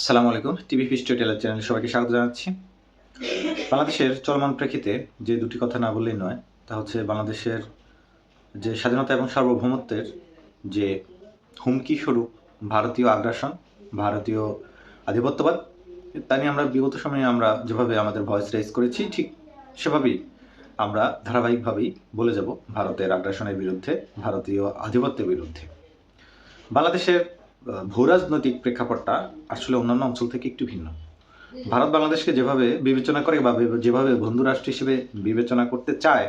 আসসালামু আলাইকুম, TV ফিস্টো teller চ্যানেলে সবাইকে স্বাগত জানাচ্ছি। বাংলাদেশের চলমান প্রেক্ষিতে যে দুটি কথা না বললেই নয়, তা হচ্ছে বাংলাদেশের যে স্বাধীনতা এবং সার্বভৌমত্বের যে হুমকি স্বরূপ ভারতীয় আগ্রাসন, ভারতীয় আধিপত্যবাদ, তা নিয়ে আমরা বিগত সময়ে আমরা যেভাবে আমাদের ভয়েস রেজ করেছি, ঠিক সেভাবেই আমরা ধারাবাহিকভাবেই বলে যাব ভারতের আগ্রাসনের বিরুদ্ধে, ভারতীয় আধিপত্যের বিরুদ্ধে। বাংলাদেশের ভূরাজনৈতিক প্রেক্ষাপটটা আসলে অন্যান্য অঞ্চল থেকে একটু ভিন্ন। ভারত বাংলাদেশকে যেভাবে বিবেচনা করে বা যেভাবে বন্ধু রাষ্ট্র হিসেবে বিবেচনা করতে চায়,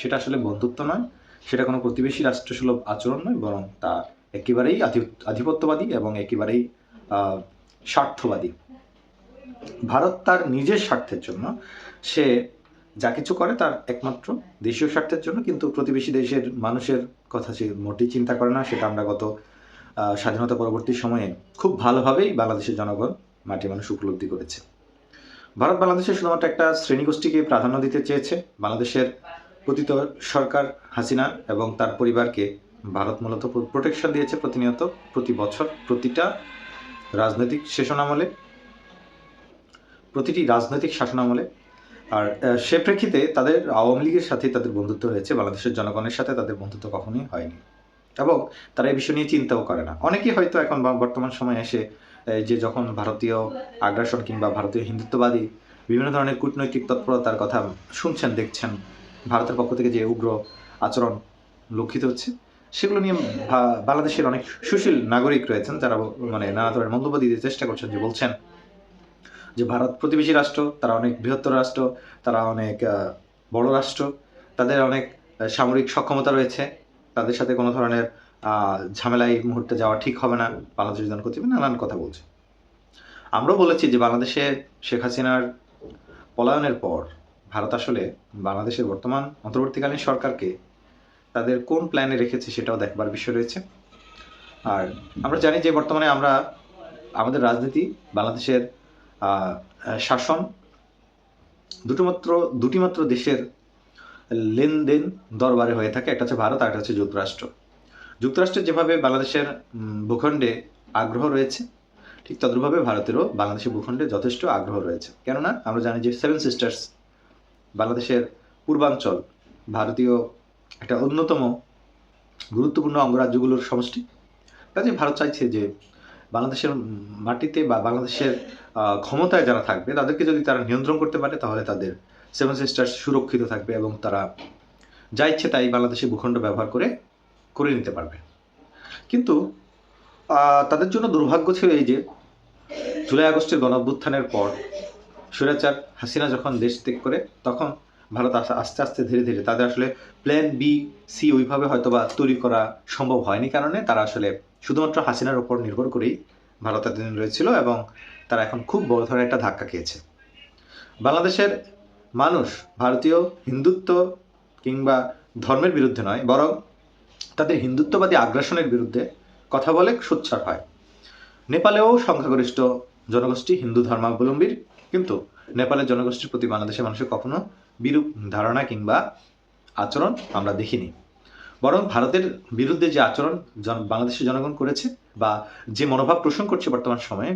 সেটা আসলে বন্ধুত্ব নয়। সেটা কোনো প্রতিবেশী রাষ্ট্রসুলভ আচরণ নয়, বরং তা একেবারেই আধিপত্যবাদী এবং একেবারেই স্বার্থবাদী। ভারত তার নিজের স্বার্থের জন্য, সে যা কিছু করে তার একমাত্র দেশীয় স্বার্থের জন্য, কিন্তু প্রতিবেশী দেশের মানুষের কথা সে মোটেই চিন্তা করে না। সেটা আমরা গত স্বাধীনতা পরবর্তী সময়ে খুব ভালোভাবেই বাংলাদেশের জনগণ মাটি মানুষ উপলব্ধি করেছে। ভারত বাংলাদেশে শুধুমাত্র একটা শ্রেণীগোষ্ঠীকে প্রাধান্য দিতে চেয়েছে। বাংলাদেশের পতিত সরকার হাসিনা এবং তার পরিবারকে ভারত মূলত প্রোটেকশন দিয়েছে প্রতিনিয়ত প্রতি বছর প্রতিটা রাজনৈতিক শাসনামলে প্রতিটি রাজনৈতিক শাসনামলে। আর আহ, সে প্রেক্ষিতে তাদের আওয়ামী লীগের সাথে তাদের বন্ধুত্ব হয়েছে। বাংলাদেশের জনগণের সাথে তাদের বন্ধুত্ব কখনোই হয়নি। এবং তারা এই বিষয় নিয়ে চিন্তাও করে না। অনেকেই হয়তো এখন বর্তমান সময়ে এসে যে যখন ভারতীয় আগ্রাসন কিংবা ভারতীয় হিন্দুত্ববাদী বিভিন্ন ধরনের কূটনৈতিক তৎপরতার কথা শুনছেন, দেখছেন, ভারতের পক্ষ থেকে যে উগ্র আচরণ লক্ষিত হচ্ছে, সেগুলো নিয়ে বাংলাদেশের অনেক সুশীল নাগরিক রয়েছেন যারা মানে নানা ধরনের মন্তব্য দিতে চেষ্টা করছেন যে বলছেন যে ভারত প্রতিবেশী রাষ্ট্র, তারা অনেক বৃহত্তর রাষ্ট্র, তারা অনেক বড় রাষ্ট্র, তাদের অনেক সামরিক সক্ষমতা রয়েছে তাদের সাথে কোনো ধরনের ঝামেলায় মুহূর্তে যাওয়া ঠিক হবে না বাংলাদেশের জন কর্তৃপক্ষ নানান কথা বলছে। আমরাও বলেছি যে বাংলাদেশে শেখ হাসিনার পলায়নের পর ভারত আসলে বাংলাদেশের বর্তমান অন্তর্বর্তীকালীন সরকারকে তাদের কোন প্ল্যানে রেখেছে সেটাও দেখবার বিষয় রয়েছে। আর আমরা জানি যে বর্তমানে আমরা, আমাদের রাজনীতি, বাংলাদেশের শাসন দুটো মাত্র দুটি মাত্র দেশের লেনদেন দরবারে হয়ে থাকে, একটা হচ্ছে ভারত আর একটা হচ্ছে যুক্তরাষ্ট্র। যুক্তরাষ্ট্রের যেভাবে বাংলাদেশের ভূখণ্ডে আগ্রহ রয়েছে, ঠিক তদ্রুপভাবে ভারতেরও বাংলাদেশের ভূখণ্ডে যথেষ্ট আগ্রহ রয়েছে। কেননা আমরা জানি যে সেভেন সিস্টার্স বাংলাদেশের পূর্বাঞ্চল, ভারতীয় একটা অন্যতম গুরুত্বপূর্ণ অঙ্গরাজ্যগুলোর সমষ্টি। কাজে ভারত চাইছে যে বাংলাদেশের মাটিতে বা বাংলাদেশের ক্ষমতায় যারা থাকবে, তাদেরকে যদি তারা নিয়ন্ত্রণ করতে পারে, তাহলে তাদের সেভেন সিস্টার সুরক্ষিত থাকবে এবং তারা যা ইচ্ছে তাই বাংলাদেশের ভূখণ্ড ব্যবহার করে করে নিতে পারবে। কিন্তু তাদের জন্য দুর্ভাগ্য ছিল এই যে, জুলাই আগস্টের গণ অভ্যুত্থানের পর স্বৈরাচার হাসিনা যখন দেশ ত্যাগ করে, তখন ভারত আস- আস্তে আস্তে ধীরে ধীরে তাদের আসলে প্ল্যান বি সি ওইভাবে হয়তো বা তৈরি করা সম্ভব হয়নি কারণে তারা আসলে শুধুমাত্র হাসিনার উপর নির্ভর করেই ভারত এতদিন রয়েছিল এবং তারা এখন খুব বড় ধরনের একটা ধাক্কা খেয়েছে। বাংলাদেশের মানুষ, ভারতীয়, হিন্দুত্ব কিংবা ধর্মের বিরুদ্ধে নয়, বরং তাদের হিন্দুত্ববাদী আগ্রাসনের বিরুদ্ধে কথা বলে সোচ্চার হয়। নেপালেও সংখ্যাগরিষ্ঠ জনগোষ্ঠী হিন্দু ধর্মাবলম্বীর, কিন্তু নেপালের জনগোষ্ঠীর প্রতি বাংলাদেশের মানুষের কখনো বিরূপ ধারণা কিংবা আচরণ আমরা দেখিনি। বরং ভারতের বিরুদ্ধে যে আচরণ বাংলাদেশের জনগণ করেছে বা যে মনোভাব পোষণ করছে বর্তমান সময়ে,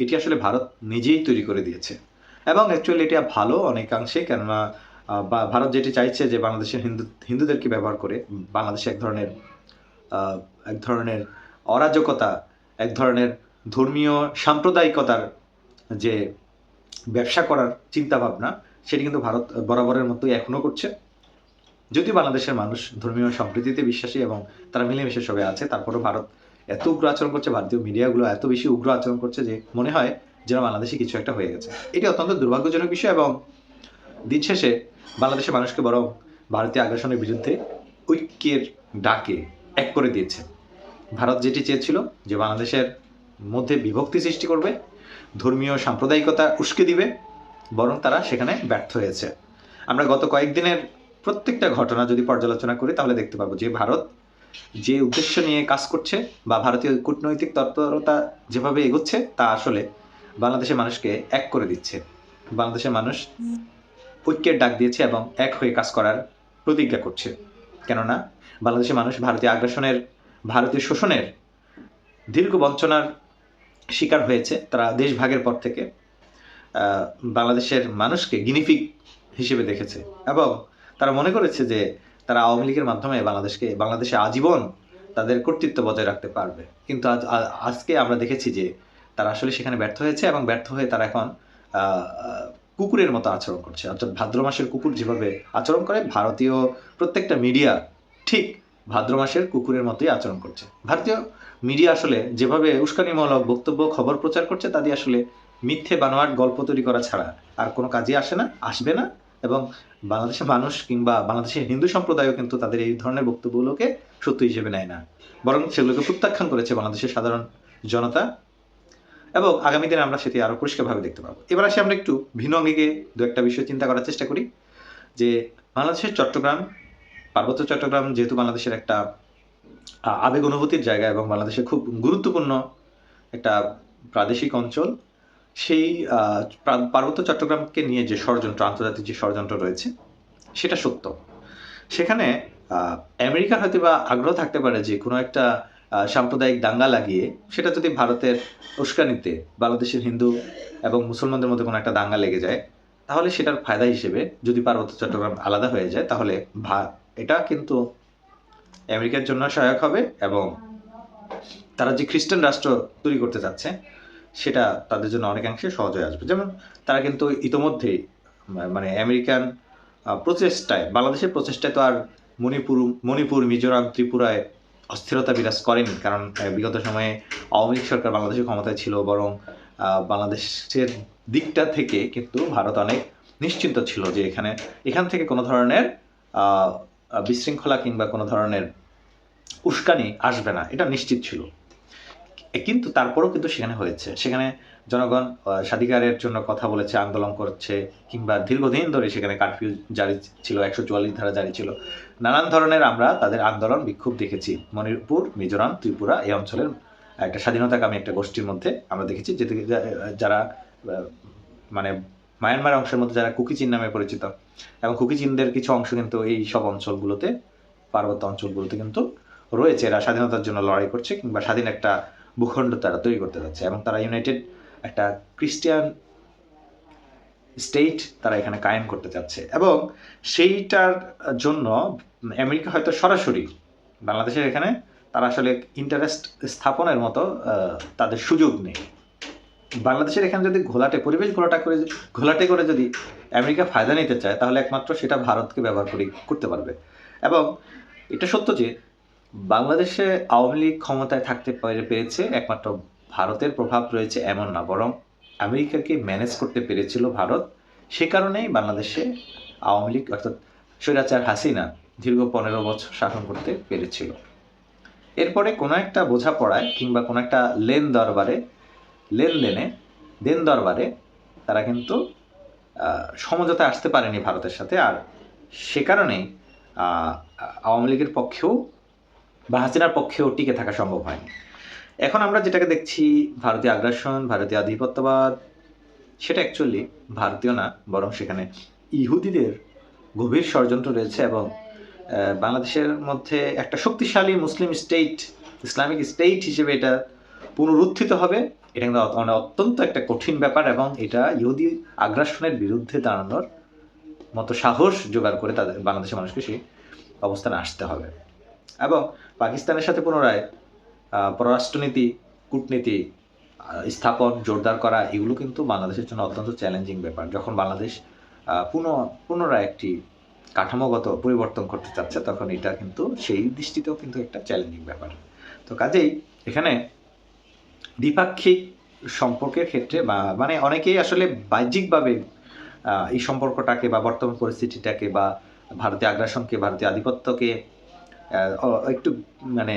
এটি আসলে ভারত নিজেই তৈরি করে দিয়েছে। এবং অ্যাকচুয়ালি এটা ভালো অনেকাংশে, কেননা ভারত যেটি চাইছে যে বাংলাদেশের হিন্দু, হিন্দুদেরকে ব্যবহার করে, বাংলাদেশে এক ধরনের এক ধরনের অরাজকতা, এক ধরনের ধর্মীয় সাম্প্রদায়িকতার যে ব্যবসা করার চিন্তা ভাবনা সেটি কিন্তু ভারত বরাবরের মতোই এখনও করছে। যদিও বাংলাদেশের মানুষ ধর্মীয় সম্প্রীতিতে বিশ্বাসী এবং তারা মিলেমিশে সবাই আছে, তারপরেও ভারত এত উগ্র আচরণ করছে, ভারতীয় মিডিয়াগুলো এত বেশি উগ্র আচরণ করছে যে মনে হয় যেন বাংলাদেশে কিছু একটা হয়ে গেছে। এটি অত্যন্ত দুর্ভাগ্যজনক বিষয় এবং দিন শেষে বাংলাদেশের মানুষকে বরং ভারতীয় আগ্রাসনের বিরুদ্ধে ঐক্যের ডাকে এক করে দিয়েছে। ভারত যেটি চেয়েছিল যে বাংলাদেশের মধ্যে বিভক্তি সৃষ্টি করবে, ধর্মীয় সাম্প্রদায়িকতা উস্কে দিবে, বরং তারা সেখানে ব্যর্থ হয়েছে। আমরা গত কয়েকদিনের প্রত্যেকটা ঘটনা যদি পর্যালোচনা করি, তাহলে দেখতে পাবো যে ভারত যে উদ্দেশ্য নিয়ে কাজ করছে বা ভারতীয় কূটনৈতিক তৎপরতা যেভাবে এগোচ্ছে, তা আসলে বাংলাদেশের মানুষকে এক করে দিচ্ছে। বাংলাদেশের মানুষ ঐক্যের ডাক দিয়েছে এবং এক হয়ে কাজ করার প্রতিজ্ঞা করছে। কেননা বাংলাদেশের মানুষ ভারতীয় আগ্রাসনের, ভারতীয় শোষণের দীর্ঘ বঞ্চনার শিকার হয়েছে। তারা দেশ ভাগের পর থেকে বাংলাদেশের মানুষকে গিনিফিক হিসেবে দেখেছে এবং তারা মনে করেছে যে তারা আওয়ামী লীগের মাধ্যমে বাংলাদেশকে, বাংলাদেশে আজীবন তাদের কর্তৃত্ব বজায় রাখতে পারবে। কিন্তু আজ আজকে আমরা দেখেছি যে তারা আসলে সেখানে ব্যর্থ হয়েছে এবং ব্যর্থ হয়ে তারা এখন কুকুরের মতো আচরণ করছে। অর্থাৎ ভাদ্র মাসের কুকুর যেভাবে আচরণ করে, ভারতীয় প্রত্যেকটা মিডিয়া ঠিক ভাদ্র মাসের কুকুরের মতোই আচরণ করছে। ভারতীয় মিডিয়া আসলে যেভাবে উস্কানিমূলক বক্তব্য, খবর প্রচার করছে, তা দিয়ে আসলে মিথ্যে বানোয়াট গল্প তৈরি করা ছাড়া আর কোনো কাজে আসে না, আসবে না এবং বাংলাদেশের মানুষ কিংবা বাংলাদেশের হিন্দু সম্প্রদায়ও কিন্তু তাদের এই ধরনের বক্তব্যগুলোকে সত্য হিসেবে নেয় না। বরং সেগুলোকে প্রত্যাখ্যান করেছে বাংলাদেশের সাধারণ জনতা। এবং আগামী দিনে আমরা সেটি আরও পরিষ্কারভাবে দেখতে পাবো। এবার আসি আমরা একটু ভিন্ন অঙ্গিকে দু একটা বিষয় চিন্তা করার চেষ্টা করি, যে বাংলাদেশের চট্টগ্রাম, পার্বত্য চট্টগ্রাম যেহেতু বাংলাদেশের একটা আবেগ অনুভূতির জায়গা এবং বাংলাদেশের খুব গুরুত্বপূর্ণ একটা প্রাদেশিক অঞ্চল, সেই পার্বত্য চট্টগ্রামকে নিয়ে যে ষড়যন্ত্র, আন্তর্জাতিক যে ষড়যন্ত্র রয়েছে, সেটা সত্য। সেখানে আমেরিকার হয়তো বা আগ্রহ থাকতে পারে যে কোনো একটা সাম্প্রদায়িক দাঙ্গা লাগিয়ে সেটা যদি ভারতের উস্কানিতে বাংলাদেশের হিন্দু এবং মুসলমানদের মধ্যে কোনো একটা দাঙ্গা লেগে যায়, তাহলে সেটার ফায়দা হিসেবে যদি পার্বত্য চট্টগ্রাম আলাদা হয়ে যায়, তাহলে ভা- এটা কিন্তু আমেরিকার জন্য সহায়ক হবে এবং তারা যে খ্রিস্টান রাষ্ট্র তৈরি করতে যাচ্ছে সেটা তাদের জন্য অনেকাংশে সহজ হয়ে আসবে। যেমন তারা কিন্তু ইতোমধ্যেই মানে আমেরিকান প্রচেষ্টায়, বাংলাদেশের প্রচেষ্টায় তো আর মণিপুর মণিপুর, মিজোরাম, ত্রিপুরায় অস্থিরতা বিরাজ করেনি। কারণ বিগত সময়ে আওয়ামী লীগ সরকার বাংলাদেশের ক্ষমতায় ছিল বরং বাংলাদেশের দিকটা থেকে কিন্তু ভারত অনেক নিশ্চিন্ত ছিল যে এখানে, এখান থেকে কোনো ধরনের বিশৃঙ্খলা কিংবা কোনো ধরনের উস্কানি আসবে না। এটা নিশ্চিত ছিল। কিন্তু তারপরও কিন্তু সেখানে হয়েছে। সেখানে জনগণ স্বাধিকারের জন্য কথা বলেছে, আন্দোলন করছে, কিংবা দীর্ঘদিন ধরে সেখানে কারফিউ জারি ছিল, একশো চুয়াল্লিশ ধারা জারি ছিল। নানান ধরনের আমরা তাদের আন্দোলন বিক্ষোভ দেখেছি। মণিপুর, মিজোরাম, ত্রিপুরা এই অঞ্চলের একটা স্বাধীনতাকামী একটা গোষ্ঠীর মধ্যে আমরা দেখেছি যে যারা মানে মায়ানমার অংশের মধ্যে যারা কুকিচিন নামে পরিচিত। এবং কুকিচিনদের কিছু অংশ কিন্তু এই সব অঞ্চলগুলোতে, পার্বত্য অঞ্চলগুলোতে কিন্তু রয়েছে। এরা স্বাধীনতার জন্য লড়াই করছে, কিংবা স্বাধীন একটা ভূখণ্ড তারা তৈরি করতে যাচ্ছে। এবং তারা ইউনাইটেড একটা খ্রিস্টিয়ান স্টেট তারা এখানে কায়েম করতে চাচ্ছে। এবং সেইটার জন্য আমেরিকা হয়তো সরাসরি বাংলাদেশের এখানে তারা আসলে ইন্টারেস্ট স্থাপনের মতো তাদের সুযোগ নেই। বাংলাদেশের এখানে যদি ঘোলাটে, পরিবেশ ঘোলাটা করে, ঘোলাটে করে যদি আমেরিকা ফায়দা নিতে চায়, তাহলে একমাত্র সেটা ভারতকে ব্যবহার করে করতে পারবে। এবং এটা সত্য যে বাংলাদেশে আওয়ামী লীগ ক্ষমতায় থাকতে পেরেছে একমাত্র ভারতের প্রভাব রয়েছে এমন না বরং আমেরিকাকে ম্যানেজ করতে পেরেছিল ভারত। সে কারণেই বাংলাদেশে আওয়ামী লীগ অর্থাৎ স্বৈরাচার হাসিনা দীর্ঘ পনেরো বছর শাসন করতে পেরেছিল। এরপরে কোনো একটা বোঝাপড়ায় কিংবা কোনো একটা লেন দরবারে লেনদেনে দেন দরবারে তারা কিন্তু আহ, সমঝোতায় আসতে পারেনি ভারতের সাথে। আর সে কারণেই আওয়ামী লীগের পক্ষেও বা হাসিনার পক্ষেও টিকে থাকা সম্ভব হয়নি। এখন আমরা যেটাকে দেখছি, ভারতীয় আগ্রাসন, ভারতীয় আধিপত্যবাদ, সেটা অ্যাকচুয়ালি ভারতীয় না, বরং সেখানে ইহুদিদের গভীর ষড়যন্ত্র রয়েছে এবং বাংলাদেশের মধ্যে একটা শক্তিশালী মুসলিম স্টেট ইসলামিক স্টেট হিসেবে এটা পুনরুত্থিত হবে। এটা কিন্তু মানে অত্যন্ত একটা কঠিন ব্যাপার এবং এটা ইহুদি আগ্রাসনের বিরুদ্ধে দাঁড়ানোর মতো সাহস জোগাড় করে তাদের বাংলাদেশের মানুষকে সেই অবস্থানে আসতে হবে। এবং পাকিস্তানের সাথে পুনরায় পররাষ্ট্রনীতি, কূটনীতি স্থাপন, জোরদার করা, এগুলো কিন্তু বাংলাদেশের জন্য অত্যন্ত চ্যালেঞ্জিং ব্যাপার। যখন বাংলাদেশ পুনঃ, পুনরায় একটি কাঠামোগত পরিবর্তন করতে চাচ্ছে, তখন এটা কিন্তু সেই দৃষ্টিতেও কিন্তু একটা চ্যালেঞ্জিং ব্যাপার। তো কাজেই এখানে দ্বিপাক্ষিক সম্পর্কের ক্ষেত্রে বা মানে অনেকেই আসলে বাহ্যিকভাবে এই সম্পর্কটাকে বা বর্তমান পরিস্থিতিটাকে বা ভারতীয় আগ্রাসনকে, ভারতীয় আধিপত্যকে একটু মানে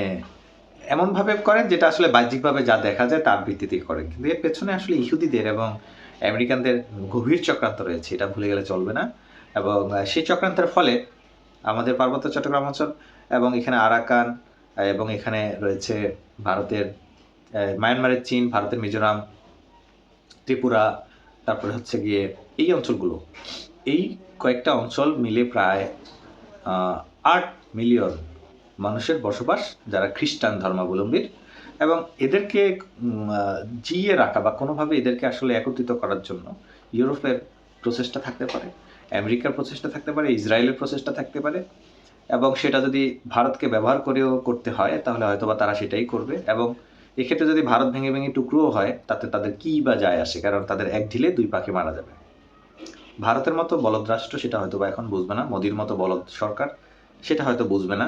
এমনভাবে করেন যেটা আসলে বাহ্যিকভাবে যা দেখা যায় তার ভিত্তিতে করেন। কিন্তু এর পেছনে আসলে ইহুদিদের এবং আমেরিকানদের গভীর চক্রান্ত রয়েছে, এটা ভুলে গেলে চলবে না। এবং সেই চক্রান্তের ফলে আমাদের পার্বত্য চট্টগ্রাম অঞ্চল এবং এখানে আরাকান এবং এখানে রয়েছে ভারতের মায়ানমারের চীন, ভারতের মিজোরাম, ত্রিপুরা, তারপরে হচ্ছে গিয়ে এই অঞ্চলগুলো। এই কয়েকটা অঞ্চল মিলে প্রায় আট মিলিয়ন মানুষের বসবাস, যারা খ্রিস্টান ধর্মাবলম্বীর, এবং এদেরকে জিয়ে রাখা বা কোনোভাবে এদেরকে আসলে একত্রিত করার জন্য ইউরোপের প্রচেষ্টা থাকতে পারে, আমেরিকার প্রচেষ্টা থাকতে পারে, ইসরায়েলের প্রচেষ্টা থাকতে পারে, এবং সেটা যদি ভারতকে ব্যবহার করেও করতে হয়, তাহলে হয়তোবা তারা সেটাই করবে, এবং এক্ষেত্রে যদি ভারত ভেঙে ভেঙে টুকরোও হয়, তাতে তাদের কী বা যায় আসে, কারণ তাদের এক ঢিলে দুই পাখি মারা যাবে। ভারতের মতো বলদ রাষ্ট্র সেটা হয়তো বা এখন বুঝবে না, মোদির মতো বলদ সরকার সেটা হয়তো বুঝবে না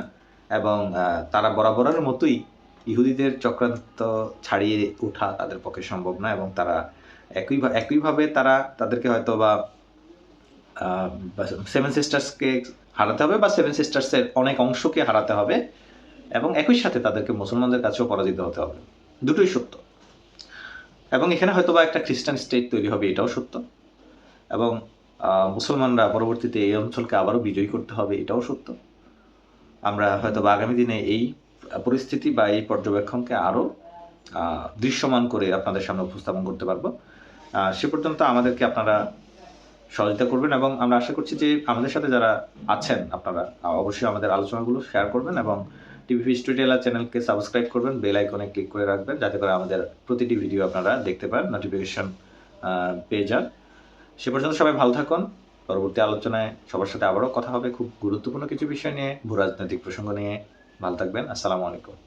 এবং তারা বরাবরের মতোই ইহুদিদের চক্রান্ত ছাড়িয়ে ওঠা তাদের পক্ষে সম্ভব না এবং তারা একই একইভাবে তারা তাদেরকে হয়তো বা সেভেন সিস্টার্সকে হারাতে হবে বা সেভেন সিস্টার্সের অনেক অংশকে হারাতে হবে এবং একই সাথে তাদেরকে মুসলমানদের কাছেও পরাজিত হতে হবে। দুটোই সত্য। এবং এখানে হয়তো বা একটা খ্রিস্টান স্টেট তৈরি হবে, এটাও সত্য। এবং মুসলমানরা পরবর্তীতে এই অঞ্চলকে আবারও বিজয়ী করতে হবে, এটাও সত্য। আমরা হয়তো বা আগামী দিনে এই পরিস্থিতি বা এই পর্যবেক্ষণকে আরও দৃশ্যমান করে আপনাদের সামনে উপস্থাপন করতে পারব। সে পর্যন্ত আমাদেরকে আপনারা সহযোগিতা করবেন এবং আমরা আশা করছি যে আমাদের সাথে যারা আছেন আপনারা অবশ্যই আমাদের আলোচনাগুলো শেয়ার করবেন এবং টিভি স্টুডিওলা চ্যানেলকে সাবস্ক্রাইব করবেন বেল আইকনে ক্লিক করে রাখবেন, যাতে করে আমাদের প্রতিটি ভিডিও আপনারা দেখতে পান নোটিফিকেশন পেয়ে যান। সে পর্যন্ত সবাই ভালো থাকুন। পরবর্তী আলোচনায় সবার সাথে আবারও কথা হবে। খুব গুরুত্বপূর্ণ কিছু বিষয় নিয়ে, ভূরাজনৈতিক প্রসঙ্গ নিয়ে। ভালো থাকবেন। আসসালামু আলাইকুম।